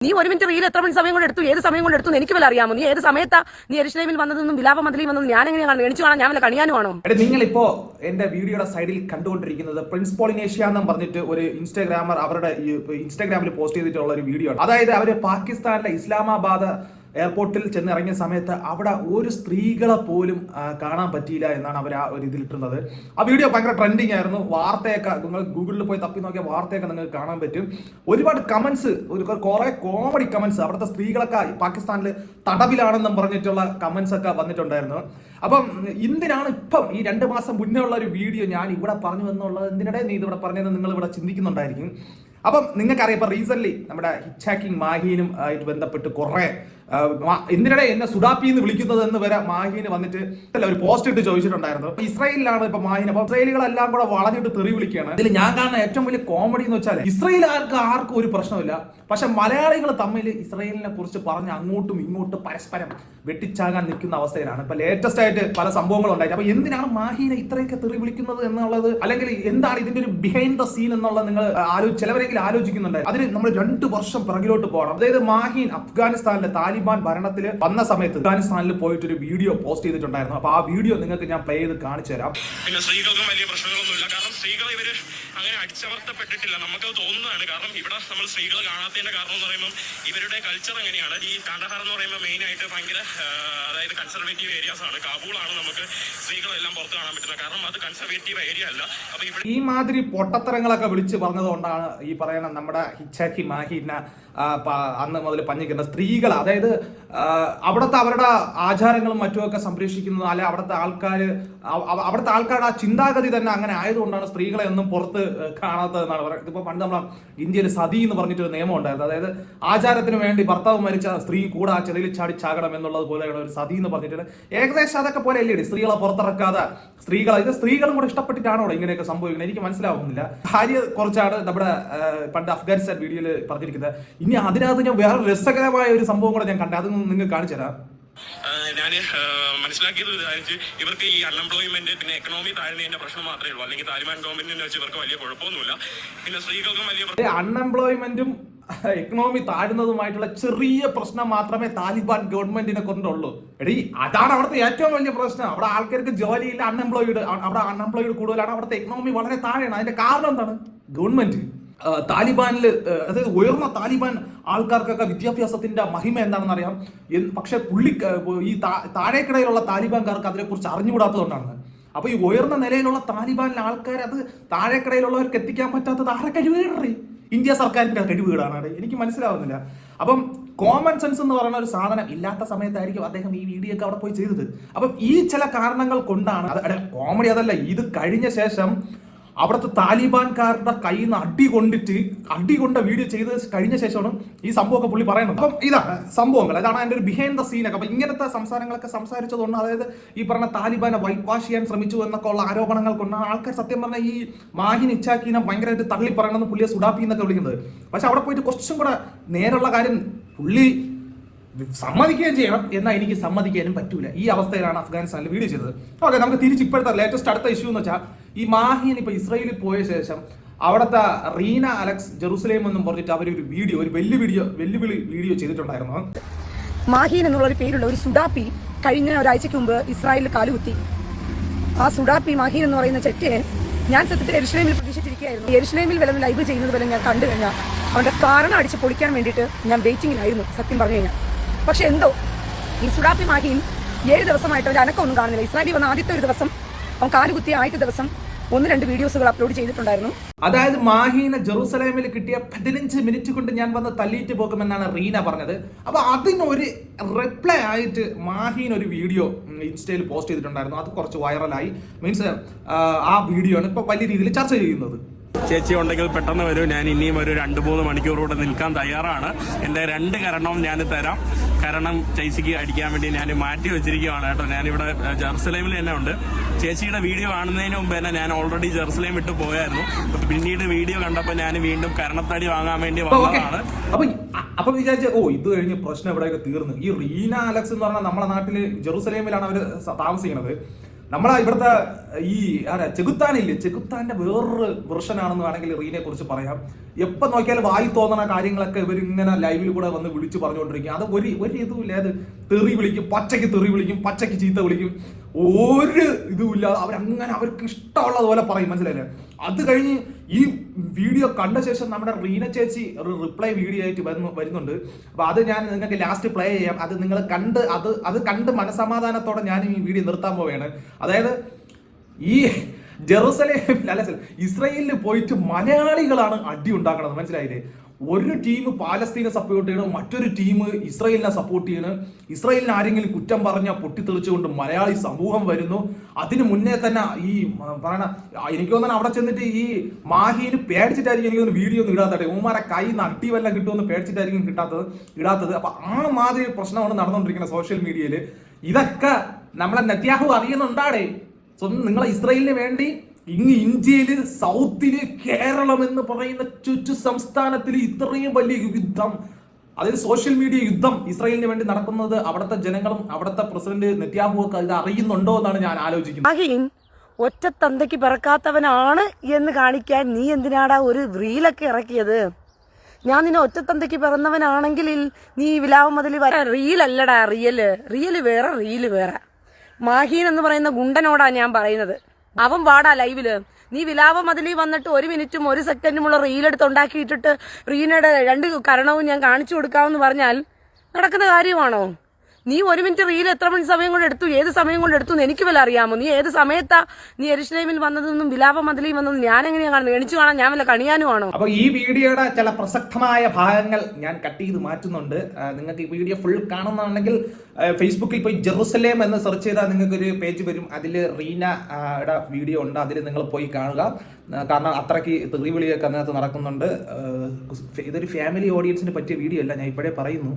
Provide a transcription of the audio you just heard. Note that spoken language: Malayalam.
നീ ഒരു മിനിറ്റ് റീൽ എത്ര മണി സമയം കൊണ്ട് എടുത്തു? ഏത് സമയം കൊണ്ട് എടുത്തു എനിക്ക് വല്ല അറിയാമോ? നീ ഏത് സമയത്താ നീ എരിശ്ലേമിൽ വന്നതെന്നും വിലാപ മതിലിൽ വന്നതും ഞാൻ എങ്ങനെയാണ് എണിച്ചു കാണാൻ ഞാൻ വല്ല കണിയാനുമാണോ? നിങ്ങൾ ഇപ്പോ എന്റെ വീഡിയോയുടെ സൈഡിൽ കണ്ടുകൊണ്ടിരിക്കുന്നത് പ്രിൻസ് പോളിനേഷ്യ എന്ന് പറഞ്ഞിട്ട് ഒരു ഇൻസ്റ്റാഗ്രാമർ അവരുടെ ഇൻസ്റ്റാഗ്രാമിൽ പോസ്റ്റ് ചെയ്തിട്ടുള്ള ഒരു വീഡിയോ ആണ്. അതായത് അവർ പാകിസ്ഥാനിലെ ഇസ്ലാമാബാദ് എയർപോർട്ടിൽ ചെന്ന് ഇറങ്ങിയ സമയത്ത് അവിടെ ഒരു സ്ത്രീകളെ പോലും കാണാൻ പറ്റിയില്ല എന്നാണ് അവർ ആ ഒരു ഇതിലിട്ടുന്നത് ആ വീഡിയോ ഭയങ്കര ട്രെൻഡിങ് ആയിരുന്നു. വാർത്തയൊക്കെ നിങ്ങൾ ഗൂഗിളിൽ പോയി തപ്പി നോക്കിയ വാർത്തയൊക്കെ നിങ്ങൾക്ക് കാണാൻ പറ്റും. ഒരുപാട് കമന്റ്സ് ഒരു കുറെ കോമഡി കമന്റ്സ് അവിടുത്തെ സ്ത്രീകളൊക്കെ പാകിസ്ഥാനിൽ തടവിലാണെന്നും പറഞ്ഞിട്ടുള്ള കമന്റ്സ് ഒക്കെ വന്നിട്ടുണ്ടായിരുന്നു. അപ്പം എന്തിനാണ് ഇപ്പം ഈ രണ്ട് മാസം മുന്നേ ഉള്ള ഒരു വീഡിയോ ഞാൻ ഇവിടെ പറഞ്ഞു എന്നുള്ളത് എന്തിനിടെ നീ ഇതിവിടെ പറഞ്ഞതെന്ന് നിങ്ങൾ ഇവിടെ ചിന്തിക്കുന്നുണ്ടായിരിക്കും. അപ്പം നിങ്ങൾക്കറിയാം ഇപ്പം റീസെന്റ് നമ്മുടെ ഹിച്ചാക്കിംഗ് മാഹീനും ആയിട്ട് ബന്ധപ്പെട്ട് കുറെ എന്തിനിടെ എന്നെ സുഡാപ്പി എന്ന് വിളിക്കുന്നത് എന്ന് വരെ മാഹീന് വന്നിട്ട് അല്ല ഒരു പോസ്റ്റ് ഇട്ട് ചോദിച്ചിട്ടുണ്ടായിരുന്നു. ഇസ്രായേലിലാണ് ഇപ്പൊ മാഹീൻ അപ്പൊ ഇസ്രയേലുകളെല്ലാം കൂടെ വളഞ്ഞിട്ട് തെറി വിളിക്കുകയാണ്. ഇതിൽ ഞാൻ കാണുന്ന ഏറ്റവും വലിയ കോമഡി എന്ന് വെച്ചാൽ ഇസ്രായേലുകാർക്ക് ആർക്കും ഒരു പ്രശ്നമില്ല പക്ഷെ മലയാളികൾ തമ്മിൽ ഇസ്രായേലിനെ കുറിച്ച് പറഞ്ഞ് അങ്ങോട്ടും ഇങ്ങോട്ടും പരസ്പരം വെട്ടിച്ചാകാൻ നിൽക്കുന്ന അവസ്ഥയിലാണ്. ഇപ്പൊ ലേറ്റസ്റ്റ് ആയിട്ട് പല സംഭവങ്ങളും ഉണ്ടായിട്ട്. അപ്പൊ എന്തിനാണ് മാഹിനെ ഇത്രയൊക്കെ തെറി വിളിക്കുന്നത് എന്നുള്ളത്? അല്ലെങ്കിൽ എന്താണ് ഇതിന്റെ ഒരു ബിഹൈൻഡ് ദ സീൻ എന്നുള്ളത് നിങ്ങൾ ചിലവരെങ്കിലും ആലോചിക്കുന്നുണ്ട് അതിന് നമ്മൾ രണ്ട് വർഷം പിറകിലോട്ട് പോകണം. അതായത് മാഹിൻ അഫ്ഗാനിസ്ഥാനിലെ താലിബാൻ ഭരണത്തിൽ വന്ന സമയത്ത് അഫ്ഗാനിസ്ഥാനിൽ പോയിട്ട് ഒരു വീഡിയോ പോസ്റ്റ് ചെയ്തിട്ടുണ്ടായിരുന്നു. അപ്പൊ ആ വീഡിയോ നിങ്ങൾക്ക് ഞാൻ പ്ലേ ചെയ്ത് കാണിച്ചു തരാം. പിന്നെ സ്ത്രീകൾക്കും വലിയ പ്രശ്നങ്ങളൊന്നുമില്ല. കാരണം സ്ത്രീകൾ ഇവർ അങ്ങനെ അടിച്ചമർത്തപ്പെട്ടിട്ടില്ല. നമുക്കത് തോന്നുന്നതാണ് കാരണം ഇവിടെ നമ്മൾ സ്ത്രീകൾ കാണാത്തതിന്റെ കാരണം എന്ന് പറയുമ്പോൾ ഇവരുടെ കൾച്ചർ എങ്ങനെയാണ്? ഈ കാണ്ടഹാർ എന്ന് പറയുമ്പോൾ മെയിൻ ആയിട്ട് ഭയങ്കര അതായത് കൺസർവേറ്റീവ് ഏരിയാസ് ആണ്. കാബൂളാണ് നമുക്ക് സ്ത്രീകളെല്ലാം പുറത്ത് കാണാൻ പറ്റുന്നത്. കാരണം അത് കൺസർവേറ്റീവ് ഏരിയ അല്ല. അപ്പൊ ഈ മാതിരി പൊട്ടത്തരങ്ങളൊക്കെ വിളിച്ച് പറഞ്ഞതുകൊണ്ടാണ് ഈ പറയുന്ന നമ്മുടെ ഹിച്ചാക്കി മാഹിന ആ, പ- അന്ന് മുതൽ പഞ്ഞിക്കുന്ന സ്ത്രീകൾ അതായത് അവിടുത്തെ അവരുടെ ആചാരങ്ങളും മറ്റുമൊക്കെ സംരക്ഷിക്കുന്നത് അല്ലെ അവിടുത്തെ ആൾക്കാർ അവിടുത്തെ ആൾക്കാരുടെ ആ ചിന്താഗതി തന്നെ അങ്ങനെ ആയതുകൊണ്ടാണ് സ്ത്രീകളെ ഒന്നും പുറത്ത് കാണാത്തതെന്നാണ് പറയുന്നത്. ഇപ്പൊ പണ്ട് നമ്മളെ ഇന്ത്യയിൽ സതി എന്ന് പറഞ്ഞിട്ടൊരു നിയമം ഉണ്ടായിരുന്നു. അതായത് ആചാരത്തിന് വേണ്ടി ഭർത്താവ് മരിച്ച സ്ത്രീ കൂടെ ആ ചെതിയിൽ ചാടി ചാകണം എന്നുള്ളത് പോലെയുള്ള ഒരു സതി എന്ന് പറഞ്ഞിട്ട് ഏകദേശം അതൊക്കെ പോലെ അല്ലേ? സ്ത്രീകളെ പുറത്തിറക്കാതെ സ്ത്രീകളെ ഇത് സ്ത്രീകളും കൂടെ ഇഷ്ടപ്പെട്ടിട്ടാണോ ഇങ്ങനെയൊക്കെ സംഭവിക്കുന്നത്? എനിക്ക് മനസ്സിലാവുന്നില്ല. ഭാര്യ കുറച്ചാണ് നമ്മുടെ പണ്ട് അഫ്ഗാനിസ്ഥാൻ വീഡിയോയിൽ പറഞ്ഞിരിക്കുന്നത്. ഇനി അതിനകത്ത് ഞാൻ വേറെ രസകരമായ ഒരു സംഭവം കൂടെ ഞാൻ കണ്ടത് അതൊന്നും നിങ്ങൾക്ക് കാണിച്ചു തരാം. ഞാൻ മനസ്സിലാക്കിയത് വിചാരിച്ച് ഇവർക്ക് ഈ അൺഎംപ്ലോയ്മെന്റ് പിന്നെ എക്കണോമി താഴ്ന്നതിന്റെ പ്രശ്നം മാത്രമേ ഉള്ളൂ. അല്ലെങ്കിൽ താലിബാൻ ഗവൺമെന്റിനെ വെച്ച് ഇവർക്ക് വലിയ കുഴപ്പമൊന്നുമില്ല. പിന്നെ സ്ത്രീകൾക്കും വലിയ അൺഎംപ്ലോയ്മെന്റും എക്കണോമി താഴ്ന്നതുമായിട്ടുള്ള ചെറിയ പ്രശ്നം മാത്രമേ താലിബാൻ ഗവൺമെന്റിനെ കൊണ്ടുള്ളൂ. എടി അതാണ് അവിടുത്തെ ഏറ്റവും വലിയ പ്രശ്നം. അവിടെ ആൾക്കാർക്ക് ജോലിയില്ല അൺഎംപ്ലോയിഡ് അവിടെ അൺഎംപ്ലോയിഡ് കൂടുതലാണ് അവിടുത്തെ എക്കണോമി വളരെ താഴെയാണ്. അതിന്റെ കാരണം എന്താണ്? ഗവൺമെന്റ് താലിബാനിൽ അതായത് ഉയർന്ന താലിബാൻ ആൾക്കാർക്കൊക്കെ വിദ്യാഭ്യാസത്തിന്റെ മഹിമ എന്താണെന്ന് അറിയാം. പക്ഷെ പുള്ളി ഈ താഴേക്കിടയിലുള്ള താലിബാൻകാർക്ക് അതിനെക്കുറിച്ച് അറിഞ്ഞുകൂടാത്തതുകൊണ്ടാണ്. അപ്പൊ ഈ ഉയർന്ന നിലയിലുള്ള താലിബാനിലെ ആൾക്കാർ അത് താഴേക്കിടയിലുള്ളവർക്ക് എത്തിക്കാൻ പറ്റാത്തത് ആരെ കഴിവുകേടറി ഇന്ത്യ സർക്കാരിന്റെ കഴിവുകേടാണ്. എനിക്ക് മനസ്സിലാവുന്നില്ല. അപ്പം കോമൺ സെൻസ് എന്ന് പറയുന്ന ഒരു സാധനം ഇല്ലാത്ത സമയത്തായിരിക്കും അദ്ദേഹം ഈ വീഡിയോ ഒക്കെ അവിടെ പോയി ചെയ്തത്. അപ്പം ഈ ചില കാരണങ്ങൾ കൊണ്ടാണ് കോമഡി അതല്ല ഇത് കഴിഞ്ഞ ശേഷം അവിടുത്തെ താലിബാൻകാരുടെ കയ്യിൽ നിന്ന് അടി കൊണ്ടിട്ട് അടി കൊണ്ട വീഡിയോ ചെയ്ത് കഴിഞ്ഞ ശേഷമാണ് ഈ സംഭവമൊക്കെ പുള്ളി പറയുന്നത്. അപ്പം ഇതാണ് സംഭവങ്ങൾ. അതാണ് എന്റെ ഒരു ബിഹൈൻഡ് ദ സീനൊക്കെ അപ്പം ഇങ്ങനത്തെ സംസാരങ്ങളൊക്കെ സംസാരിച്ചതുകൊണ്ട് അതായത് ഈ പറഞ്ഞ താലിബാനെ വൈറ്റ് വാഷ് ചെയ്യാൻ ശ്രമിച്ചു എന്നൊക്കെ ഉള്ള ആരോപണങ്ങൾ കൊണ്ടാണ് ആൾക്കാർ സത്യം പറഞ്ഞാൽ ഈ മാഹിൻ ഇച്ചാക്കിനെ ഭയങ്കരമായിട്ട് തള്ളി പറയണമെന്ന് പുള്ളിയെ സുഡാപ്പി എന്നൊക്കെ വിളിക്കുന്നത്. പക്ഷെ അവിടെ പോയിട്ട് കുറച്ചും കൂടെ നേരുള്ള കാര്യം പുള്ളി സമ്മതിക്കുകയും ചെയ്യണം. എന്നാൽ എനിക്ക് സമ്മതിക്കാനും പറ്റൂല. ഈ അവസ്ഥയിലാണ് അഫ്ഗാനിസ്ഥാനിൽ വീഡിയോ ചെയ്തത്. ഓക്കെ നമുക്ക് തിരിച്ച് ഇപ്പോഴത്തെ ലേറ്റസ്റ്റ് അടുത്ത ഇഷ്യൂ എന്ന് വെച്ചാൽ ഈ മാഹിൻ ഇപ്പൊ ഇസ്രയേലിൽ പോയ ശേഷം അവിടുത്തെ റീന അലക്സ് ജെറുസലേം എന്നും പറഞ്ഞിട്ട് ഒരു വീഡിയോ ഒരു വെല്ലു വീഡിയോ വെല്ലുവിളി വീഡിയോ ചെയ്തിട്ടുണ്ടായിരുന്നു. മാഹീൻ എന്നുള്ള ഒരു പേരുള്ള ഒരു സുഡാപ്പി കഴിഞ്ഞ ഒരാഴ്ചക്ക് മുമ്പ് ഇസ്രായേലിൽ കാലുകുത്തി. ആ സുഡാപ്പി മാഹീൻ എന്ന് പറയുന്ന ചെറ്റയെ ഞാൻ സത്യത്തിൽ എരുഷ്ലേമിൽ പ്രതീക്ഷിച്ചിരിക്കുകയായിരുന്നു. എരുഷ്ലേമിൽ വല്ലതും ലൈവ് ചെയ്യുന്നത് പോലെ ഞാൻ കണ്ടു കഴിഞ്ഞാൽ അവന്റെ കാരണം അടിച്ച് പൊളിക്കാൻ വേണ്ടിയിട്ട് ഞാൻ വെയിറ്റിംഗിലായിരുന്നു സത്യം പറഞ്ഞു കഴിഞ്ഞാൽ. പക്ഷെ എന്തോ? ഈ സുഡാപ്പി മാഹിയിൽ ഏഴ് ദിവസമായിട്ട് ഒരു അനക്കമൊന്നും കാണുന്നില്ല. ഇസ്രായേലിൽ വന്ന ആദ്യത്തെ ഒരു ദിവസം അവൻ കാലുകുത്തിയ ആദ്യത്തെ ദിവസം ഒന്ന് രണ്ട് വീഡിയോസുകൾ അപ്ലോഡ് ചെയ്തിട്ടുണ്ടായിരുന്നു. അതായത് മാഹീനെ ജെറൂസലേമിൽ കിട്ടിയ പതിനഞ്ച് മിനിറ്റ് കൊണ്ട് ഞാൻ വന്ന് തല്ലിയിട്ട് പോകുമെന്നാണ് റീന പറഞ്ഞത്. അപ്പൊ അതിനൊരു റിപ്ലൈ ആയിട്ട് മാഹീൻ ഒരു വീഡിയോ ഇൻസ്റ്റയിൽ പോസ്റ്റ് ചെയ്തിട്ടുണ്ടായിരുന്നു. അത് കുറച്ച് വൈറലായി മീൻസ് ആ വീഡിയോ ആണ് ഇപ്പൊ വലിയ രീതിയിൽ ചർച്ച ചെയ്യുന്നത്. ചേച്ചി ഉണ്ടെങ്കിൽ പെട്ടെന്ന് വരൂ. ഞാൻ ഇനിയും ഒരു രണ്ട് മൂന്ന് മണിക്കൂർ കൂടെ നിൽക്കാൻ തയ്യാറാണ്. എന്റെ രണ്ട് കരണവും ഞാൻ തരാം. കരണം ചേച്ചിക്ക് അടിക്കാൻ വേണ്ടി ഞാൻ മാറ്റി വെച്ചിരിക്കുകയാണ് കേട്ടോ. ഞാനിവിടെ ജെറുസലേമിൽ തന്നെ ഉണ്ട്. ചേച്ചിയുടെ വീഡിയോ കാണുന്നതിന് മുമ്പ് തന്നെ ഞാൻ ഓൾറെഡി ജെറുസലേം വിട്ട് പോയായിരുന്നു. പിന്നീട് വീഡിയോ കണ്ടപ്പോൾ ഞാൻ വീണ്ടും കരണത്തടി വാങ്ങാൻ വേണ്ടി വന്നതാണ്. അപ്പൊ അപ്പൊ വിചാരിച്ച ഓ ഇത് കഴിഞ്ഞ് പ്രശ്നം ഇവിടെയൊക്കെ തീർന്നു. ഈ റീന അലക്സ് എന്ന് പറഞ്ഞാൽ നമ്മുടെ നാട്ടിൽ ജെറുസലേമിലാണ് അവർ താമസിക്കുന്നത് നമ്മളെ ഇവിടുത്തെ ഈ ആരാ ചെകുത്താനില്ലേ? ചെകുത്താന്റെ വേറൊരു വെർഷൻ ആണെന്ന് വേണമെങ്കിൽ റീനെ കുറിച്ച് പറയാം. എപ്പോ നോക്കിയാലും വായി തോന്നണ കാര്യങ്ങളൊക്കെ ഇവരിങ്ങനെ ലൈവിൽ കൂടെ വന്ന് വിളിച്ച് പറഞ്ഞുകൊണ്ടിരിക്കും. അത് ഒരു ഒരു ഇതുമില്ല അത് തെറി വിളിക്കും പച്ചയ്ക്ക് തെറി വിളിക്കും പച്ചയ്ക്ക് ചീത്ത വിളിക്കും. ഒരു ഇതുമില്ലാതെ അവരങ്ങനെ അവർക്ക് ഇഷ്ടമുള്ളതുപോലെ പറയും മനസ്സിലായില്ലേ? അത് കഴിഞ്ഞ് ഈ വീഡിയോ കണ്ട ശേഷം നമ്മുടെ റീന ചേച്ചി ഒരു റിപ്ലൈ വീഡിയോ ആയിട്ട് വരുന്നു വരുന്നുണ്ട്. അപ്പൊ അത് ഞാൻ നിങ്ങൾക്ക് ലാസ്റ്റ് പ്ലേ ചെയ്യാം. അത് നിങ്ങൾ കണ്ട് അത് അത് കണ്ട് മനസമാധാനത്തോടെ ഞാൻ ഈ വീഡിയോ നിർത്താൻ പോവുകയാണ്. അതായത് ഈ ജെറുസലേം അല്ല ഇസ്രയേലിൽ പോയിട്ട് മലയാളികളാണ് അടി ഉണ്ടാക്കണത് മനസ്സിലായില്ലേ? ഒരു ടീം പാലസ്തീനെ സപ്പോർട്ട് ചെയ്യണം? മറ്റൊരു ടീം ഇസ്രയേലിനെ സപ്പോർട്ട് ചെയ്യണം? ഇസ്രയേലിന് ആരെങ്കിലും കുറ്റം പറഞ്ഞാൽ പൊട്ടിത്തെറിച്ചുകൊണ്ട് മലയാളി സമൂഹം വരുന്നു. അതിന് മുന്നേ തന്നെ ഈ പറയണ എനിക്ക് തോന്നുന്നു അവിടെ ചെന്നിട്ട് ഈ മാഹീന് പേടിച്ചിട്ടായിരിക്കും എനിക്ക് തോന്നുന്നു വീഡിയോ ഒന്നും ഇടാത്തത്. ഉമ്മാരെ കൈ നട്ടി വല്ലതും കിട്ടുമെന്ന് പേടിച്ചിട്ടായിരിക്കും കിട്ടാത്തത് ഇടാത്തത്. അപ്പൊ ആ മാതിരി പ്രശ്നമാണ് നടന്നുകൊണ്ടിരിക്കുന്നത് സോഷ്യൽ മീഡിയയിൽ ഇതൊക്കെ നമ്മളെ നെത്യാഹു അറിയുന്നുണ്ടാടേ. സ്വന്തം നിങ്ങളെ ഇസ്രയേലിന് വേണ്ടി ഇങ്ങ് ഇന്ത്യയിൽ സൗത്തിൽ കേരളം എന്ന് പറയുന്ന ചുറ്റു സംസ്ഥാനത്തിൽ ഇത്രയും വലിയ യുദ്ധം അതായത് സോഷ്യൽ മീഡിയ യുദ്ധം ഇസ്രായേലിന് വേണ്ടി നടക്കുന്നത് അവിടുത്തെ ജനങ്ങളും അവിടുത്തെ പ്രസിഡന്റ് നെത്യാഹു ഒക്കെ ഇത് അറിയുന്നുണ്ടോ എന്നാണ് ഞാൻ ആലോചിക്കുന്നത്. മാഹീൻ ഒറ്റ തന്തയ്ക്ക് പിറക്കാത്തവനാണ് എന്ന് കാണിക്കാൻ നീ എന്തിനാടാ ഒരു റീലൊക്കെ ഇറക്കിയത്? ഞാൻ നിന്നെ ഒറ്റത്തന്തയ്ക്ക് പിറന്നവനാണെങ്കിൽ നീ വിലാവ് മുതൽ വരാ റീലല്ലടാ റിയൽ. റിയൽ വേറെ റീൽ വേറെ. മാഹീൻ എന്ന് പറയുന്ന ഗുണ്ടനോടാ ഞാൻ പറയുന്നത്. അവൻ പാടാ ലൈവിൽ. നീ വിലാപം മതിലി വന്നിട്ട് ഒരു മിനിറ്റും ഒരു സെക്കൻഡുമുള്ള റീലെടുത്ത് ഉണ്ടാക്കിയിട്ടിട്ട് റീനയുടെ രണ്ട് കരണവും ഞാൻ കാണിച്ചു കൊടുക്കാമെന്ന് പറഞ്ഞാൽ നടക്കുന്ന കാര്യമാണോ? നീ ഒരു മിനിറ്റ് റീൽ എത്ര മണി സമയം കൊണ്ട് എടുത്തു? ഏത് സമയം കൊണ്ട് എടുത്തു എനിക്ക് വല്ല അറിയാമോ? നീ ഏത് സമയത്താ നീ എരിശ്ലൈമിൽ വന്നതെന്നും വിലാപ മതിലിൽ വന്നതും ഞാൻ എങ്ങനെയാ കാണുന്നത്? എണിച്ചു കാണാൻ ഞാൻ വല്ല കണിയാനുമാണോ? അപ്പൊ ഈ വീഡിയോയുടെ ചില പ്രസക്തമായ ഭാഗങ്ങൾ ഞാൻ കട്ട് ചെയ്ത് മാറ്റുന്നുണ്ട്. നിങ്ങൾക്ക് ഈ വീഡിയോ ഫുൾ കാണുന്നുണ്ടെങ്കിൽ ഫേസ്ബുക്കിൽ പോയി ജെറുസലേം എന്ന് സെർച്ച് ചെയ്താൽ നിങ്ങൾക്ക് ഒരു പേജ് വരും. അതിൽ റീന വീഡിയോ ഉണ്ട്. അതിൽ നിങ്ങൾ പോയി കാണുക. കാരണം അത്രയ്ക്ക് തെറിവിളിയൊക്കെ അതിനകത്ത് നടക്കുന്നുണ്ട്. ഇതൊരു ഫാമിലി ഓഡിയൻസിന് പറ്റിയ വീഡിയോ അല്ല. ഞാൻ ഇപ്പോഴേ പറയുന്നു.